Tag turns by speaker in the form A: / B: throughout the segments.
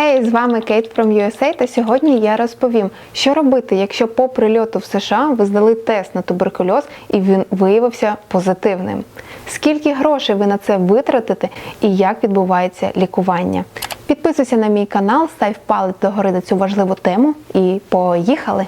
A: Хей, з вами Кейт from USA, та сьогодні я розповім, що робити, якщо по прильоту в США ви здали тест на туберкульоз і він виявився позитивним. Скільки грошей ви на це витратите і як відбувається лікування? Підписуйся на мій канал, став палець догори на цю важливу тему і поїхали!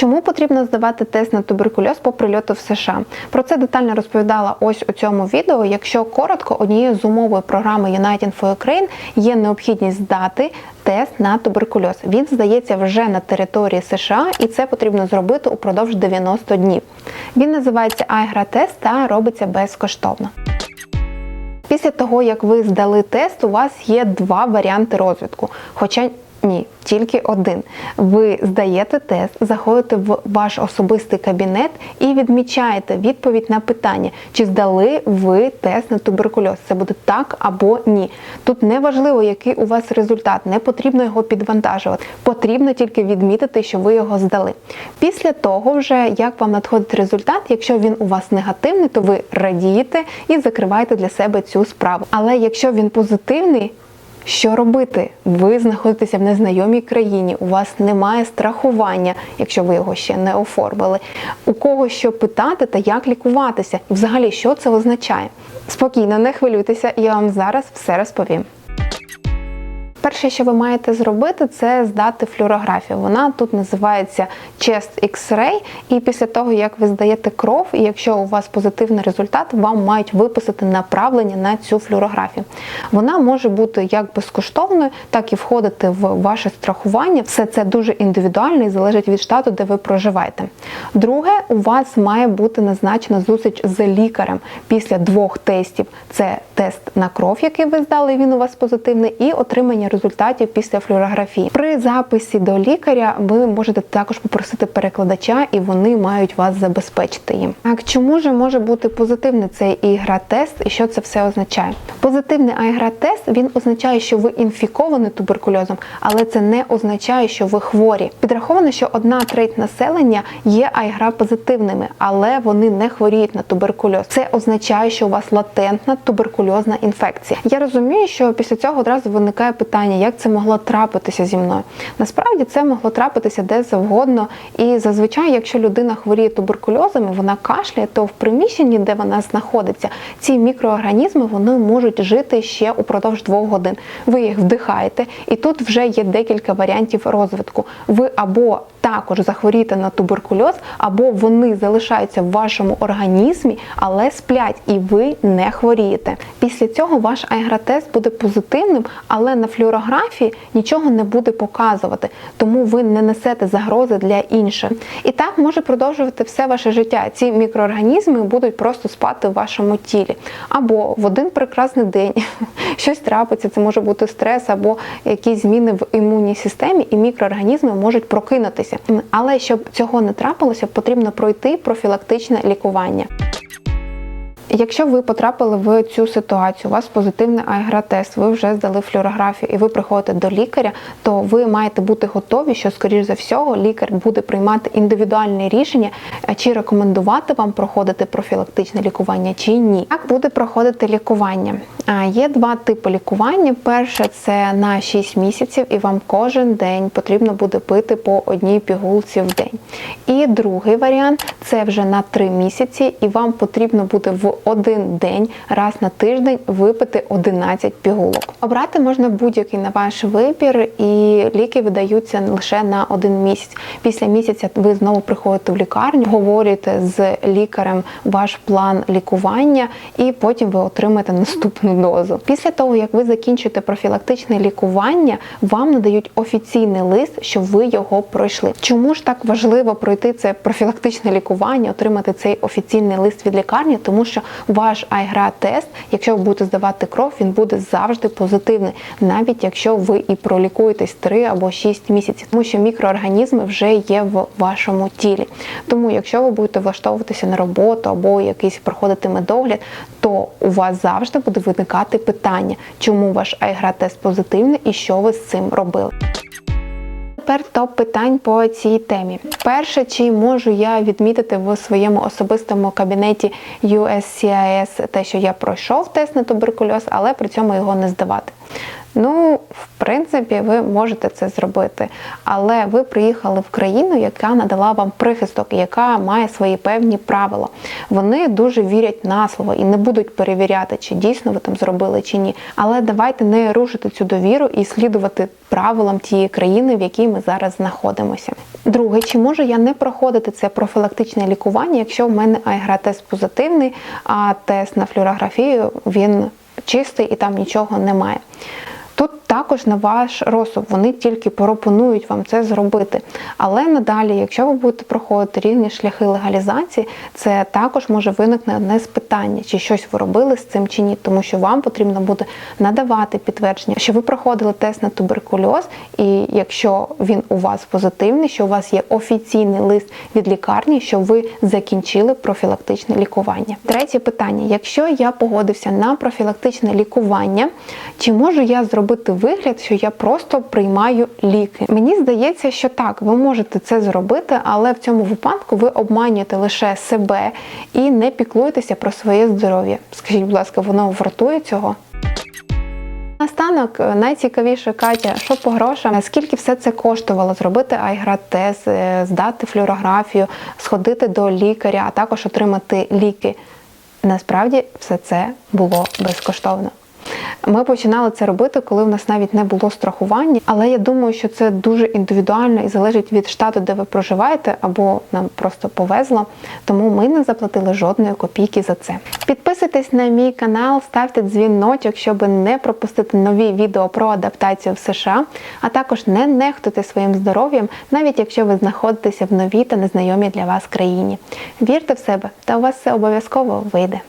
A: Чому потрібно здавати тест на туберкульоз по прильоту в США? Про це детально розповідала ось у цьому відео. Якщо коротко, однією з умовою програми United for Ukraine є необхідність здати тест на туберкульоз. Він здається вже на території США, і це потрібно зробити упродовж 90 днів. Він називається IGRA-тест та робиться безкоштовно. Після того, як ви здали тест, у вас є два варіанти розвитку. Хоча ні, тільки один. Ви здаєте тест, заходите в ваш особистий кабінет і відмічаєте відповідь на питання, чи здали ви тест на туберкульоз. Це буде так або ні. Тут не важливо, який у вас результат, не потрібно його підвантажувати. Потрібно тільки відмітити, що ви його здали. Після того, вже як вам надходить результат, якщо він у вас негативний, то ви радієте і закриваєте для себе цю справу. Але якщо він позитивний, що робити? Ви знаходитеся в незнайомій країні, у вас немає страхування, якщо ви його ще не оформили. У кого що питати та як лікуватися? Взагалі, що це означає? Спокійно, не хвилюйтеся, я вам зараз все розповім. Перше, що ви маєте зробити, це здати флюорографію. Вона тут називається Chest X-ray, і після того, як ви здаєте кров, і якщо у вас позитивний результат, вам мають виписати направлення на цю флюорографію. Вона може бути як безкоштовною, так і входити в ваше страхування. Все це дуже індивідуально і залежить від штату, де ви проживаєте. Друге, у вас має бути назначена зустріч з лікарем після двох тестів: це тест на кров, який ви здали, він у вас позитивний, і отримання результатів після флюорографії. При записі до лікаря ви можете також попросити перекладача, і вони мають вас забезпечити їм. Так, чому ж може бути позитивний цей ігра-тест і що це все означає? Позитивний ігра-тест він означає, що ви інфіковані туберкульозом, але це не означає, що ви хворі. Підраховано, що одна треть населення є айгра позитивними, але вони не хворіють на туберкульоз. Це означає, що у вас латентна туберкульозна інфекція. Я розумію, що після цього одразу виникає питання, як це могло трапитися зі мною. Насправді це могло трапитися де завгодно. І зазвичай, якщо людина хворіє туберкульозом, вона кашляє, то в приміщенні, де вона знаходиться, ці мікроорганізми вони можуть жити ще упродовж двох годин. Ви їх вдихаєте, і тут вже є декілька варіантів розвитку. Ви або також захворієте на туберкульоз, або вони залишаються в вашому організмі, але сплять, і ви не хворієте. Після цього ваш айгратест буде позитивним, але на флюорографії нічого не буде показувати, тому ви не несете загрози для інших. І так може продовжувати все ваше життя. Ці мікроорганізми будуть просто спати в вашому тілі. Або в один прекрасний день щось трапиться, це може бути стрес або якісь зміни в імунній системі, і мікроорганізми можуть прокинутися. Але щоб цього не трапилося, потрібно пройти профілактичне лікування. Якщо ви потрапили в цю ситуацію, у вас позитивний айгра-тест, ви вже здали флюорографію і ви приходите до лікаря, то ви маєте бути готові, що, скоріш за всього, лікар буде приймати індивідуальне рішення, чи рекомендувати вам проходити профілактичне лікування, чи ні. Як буде проходити лікування? Є два типи лікування. Перше це на 6 місяців, і вам кожен день потрібно буде пити по одній пігулці в день. І другий варіант це вже на 3 місяці, і вам потрібно буде в один день раз на тиждень випити 11 пігулок. Обрати можна будь-який на ваш вибір, і ліки видаються лише на один місяць. Після місяця ви знову приходите в лікарню, говорите з лікарем ваш план лікування, і потім ви отримаєте наступну дозу. Після того, як ви закінчите профілактичне лікування, вам надають офіційний лист, що ви його пройшли. Чому ж так важливо пройти це профілактичне лікування, отримати цей офіційний лист від лікарні? Тому що ваш айгра-тест, якщо ви будете здавати кров, він буде завжди позитивний, навіть якщо ви і пролікуєтесь 3 або 6 місяців, тому що мікроорганізми вже є в вашому тілі. Тому, якщо ви будете влаштовуватися на роботу або якийсь проходити медогляд, то у вас завжди буде виникати питання, чому ваш айгра-тест позитивний і що ви з цим робили. Тепер топ питань по цій темі. Перше, чи можу я відмітити в своєму особистому кабінеті USCIS те, що я пройшов тест на туберкульоз, але при цьому його не здавати. Ну, в принципі, ви можете це зробити, але ви приїхали в країну, яка надала вам прихисток, яка має свої певні правила. Вони дуже вірять на слово і не будуть перевіряти, чи дійсно ви там зробили чи ні. Але давайте не рушити цю довіру і слідувати правилам тієї країни, в якій ми зараз знаходимося. Друге, чи можу я не проходити це профілактичне лікування, якщо в мене АГР-тест позитивний, а тест на флюорографію він чистий і там нічого немає. Тут також на ваш розсуд, вони тільки пропонують вам це зробити. Але надалі, якщо ви будете проходити різні шляхи легалізації, це також може виникнути одне з питання, чи щось ви робили з цим чи ні, тому що вам потрібно буде надавати підтвердження, що ви проходили тест на туберкульоз, і якщо він у вас позитивний, що у вас є офіційний лист від лікарні, що ви закінчили профілактичне лікування. Третє питання: якщо я погодився на профілактичне лікування, чи можу я зробити вигляд, що я просто приймаю ліки? Мені здається, що так, ви можете це зробити, але в цьому випадку ви обманюєте лише себе і не піклуєтеся про своє здоров'я. Скажіть, будь ласка, воно вартує цього? Наостанок, е, найцікавіше, Катя, що по грошам, скільки все це коштувало зробити айград-тест, е, здати флюорографію, сходити до лікаря, а також отримати ліки. Насправді все це було безкоштовно. Ми починали це робити, коли в нас навіть не було страхування, але я думаю, що це дуже індивідуально і залежить від штату, де ви проживаєте, або нам просто повезло. Тому ми не заплатили жодної копійки за це. Підписуйтесь на мій канал, ставте дзвіночок, щоб не пропустити нові відео про адаптацію в США, а також не нехтуйте своїм здоров'ям, навіть якщо ви знаходитеся в новій та незнайомій для вас країні. Вірте в себе, та у вас все обов'язково вийде.